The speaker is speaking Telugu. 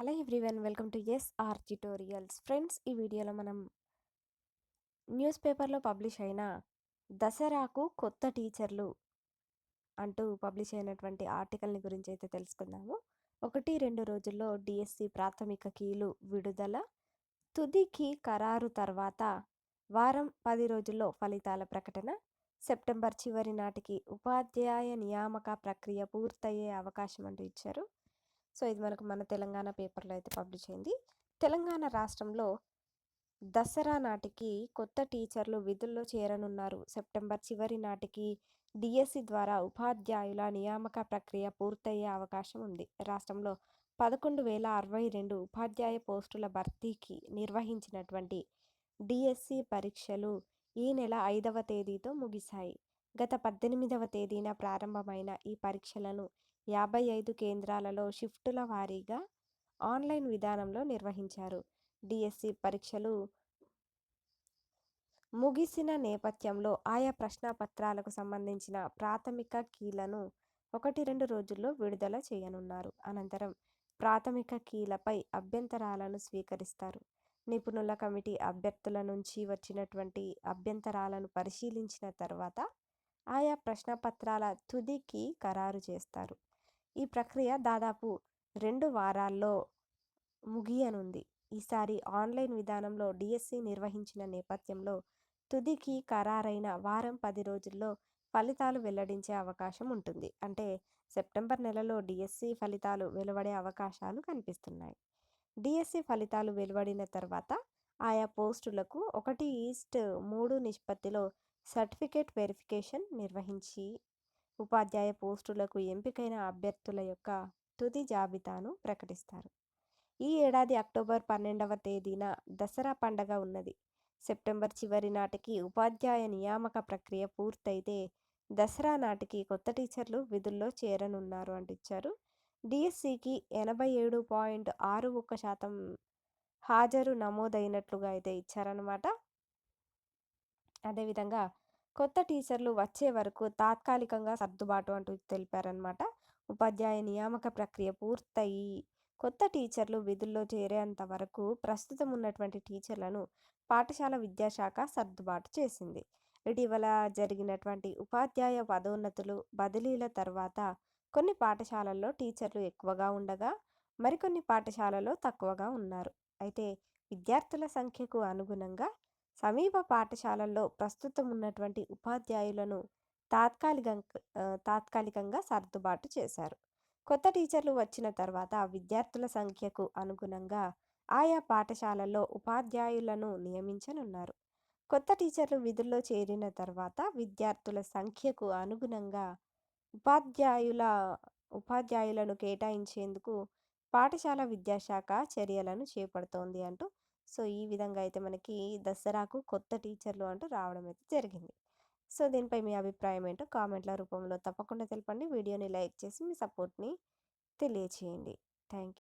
Hello everyone welcome to S R tutorials. Friends ఈ వీడియోలో మనం న్యూస్ పేపర్లో పబ్లిష్ అయిన దసరాకు కొత్త టీచర్లు అంటూ పబ్లిష్ అయినటువంటి ఆర్టికల్ని గురించి అయితే తెలుసుకుందాము. ఒకటి రెండు రోజుల్లో డిఎస్సి ప్రాథమిక కీలు విడుదల తుదికి ఖరారు తర్వాత వారం పది రోజుల్లో ఫలితాల ప్రకటన సెప్టెంబర్ చివరి నాటికి ఉపాధ్యాయ నియామక ప్రక్రియ పూర్తయ్యే అవకాశం అంటూ ఇచ్చారు. సో ఇది మనకు మన తెలంగాణ పేపర్లో అయితే పబ్లిష్ అయింది. తెలంగాణ రాష్ట్రంలో దసరా నాటికి కొత్త టీచర్లు విధుల్లో చేరనున్నారు. సెప్టెంబర్ చివరి నాటికి డిఎస్సి ద్వారా ఉపాధ్యాయుల నియామక ప్రక్రియ పూర్తయ్యే అవకాశం ఉంది. రాష్ట్రంలో పదకొండు వేల అరవై రెండు ఉపాధ్యాయ పోస్టుల భర్తీకి నిర్వహించినటువంటి డిఎస్సి పరీక్షలు ఈ నెల ఐదవ తేదీతో ముగిశాయి. గత పద్దెనిమిదవ తేదీన ప్రారంభమైన ఈ పరీక్షలను యాభై ఐదు కేంద్రాలలో షిఫ్టుల వారీగా ఆన్లైన్ విధానంలో నిర్వహించారు. డిఎస్సి పరీక్షలు ముగిసిన నేపథ్యంలో ఆయా ప్రశ్నపత్రాలకు సంబంధించిన ప్రాథమిక కీలను ఒకటి రెండు రోజుల్లో విడుదల చేయనున్నారు. అనంతరం ప్రాథమిక కీలపై అభ్యంతరాలను స్వీకరిస్తారు. నిపుణుల కమిటీ అభ్యర్థుల నుంచి వచ్చినటువంటి అభ్యంతరాలను పరిశీలించిన తర్వాత ఆయా ప్రశ్నపత్రాల తుదికి ఖరారు చేస్తారు. ఈ ప్రక్రియ దాదాపు రెండు వారాల్లో ముగియనుంది. ఈసారి ఆన్లైన్ విధానంలో డిఎస్సి నిర్వహించిన నేపథ్యంలో తుదికి ఖరారైన వారం పది రోజుల్లో ఫలితాలు వెల్లడించే అవకాశం ఉంటుంది. అంటే సెప్టెంబర్ నెలలో డిఎస్సి ఫలితాలు వెలువడే అవకాశాలు కనిపిస్తున్నాయి. డిఎస్సి ఫలితాలు వెలువడిన తర్వాత ఆయా పోస్టులకు ఒకటి ఈస్ట్ మూడు నిష్పత్తిలో సర్టిఫికేట్ వెరిఫికేషన్ నిర్వహించి ఉపాధ్యాయ పోస్టులకు ఎంపికైన అభ్యర్థుల యొక్క తుది జాబితాను ప్రకటిస్తారు. ఈ ఏడాది అక్టోబర్ పన్నెండవ తేదీన దసరా పండగ ఉన్నది. సెప్టెంబర్ చివరి నాటికి ఉపాధ్యాయ నియామక ప్రక్రియ పూర్తయితే దసరా నాటికి కొత్త టీచర్లు విధుల్లో చేరనున్నారు అంటిచ్చారు డిఎస్సికి ఎనభై ఏడు పాయింట్ ఆరు ఒక్క శాతం హాజరు నమోదైనట్లుగా అయితే ఇచ్చారనమాట అదేవిధంగా కొత్త టీచర్లు వచ్చే వరకు తాత్కాలికంగా సర్దుబాటు అంటూ తెలిపారనమాట ఉపాధ్యాయ నియామక ప్రక్రియ పూర్తయి కొత్త టీచర్లు విధుల్లో చేరేంత వరకు ప్రస్తుతం ఉన్నటువంటి టీచర్లను పాఠశాల విద్యాశాఖ సర్దుబాటు చేసింది. ఇటీవల జరిగినటువంటి ఉపాధ్యాయ పదోన్నతులు బదిలీల తర్వాత కొన్ని పాఠశాలల్లో టీచర్లు ఎక్కువగా ఉండగా మరికొన్ని పాఠశాలలో తక్కువగా ఉన్నారు. అయితే విద్యార్థుల సంఖ్యకు అనుగుణంగా సమీప పాఠశాలల్లో ప్రస్తుతం ఉన్నటువంటి ఉపాధ్యాయులను తాత్కాలిక తాత్కాలికంగా సర్దుబాటు చేశారు. కొత్త టీచర్లు వచ్చిన తర్వాత విద్యార్థుల సంఖ్యకు అనుగుణంగా ఆయా పాఠశాలల్లో ఉపాధ్యాయులను నియమించనున్నారు. కొత్త టీచర్లు విధుల్లో చేరిన తర్వాత విద్యార్థుల సంఖ్యకు అనుగుణంగా ఉపాధ్యాయుల ఉపాధ్యాయులను కేటాయించేందుకు పాఠశాల విద్యాశాఖ చర్యలను చేపడుతోంది అంటూ సో ఈ విధంగా అయితే మనకి దసరాకు కొత్త టీచర్లు అంటూ రావడం అయితే జరిగింది. సో దీనిపై మీ అభిప్రాయం ఏంటో కామెంట్ల రూపంలో తప్పకుండా తెలపండి. వీడియోని లైక్ చేసి మీ సపోర్ట్ని తెలియచేయండి. Thank you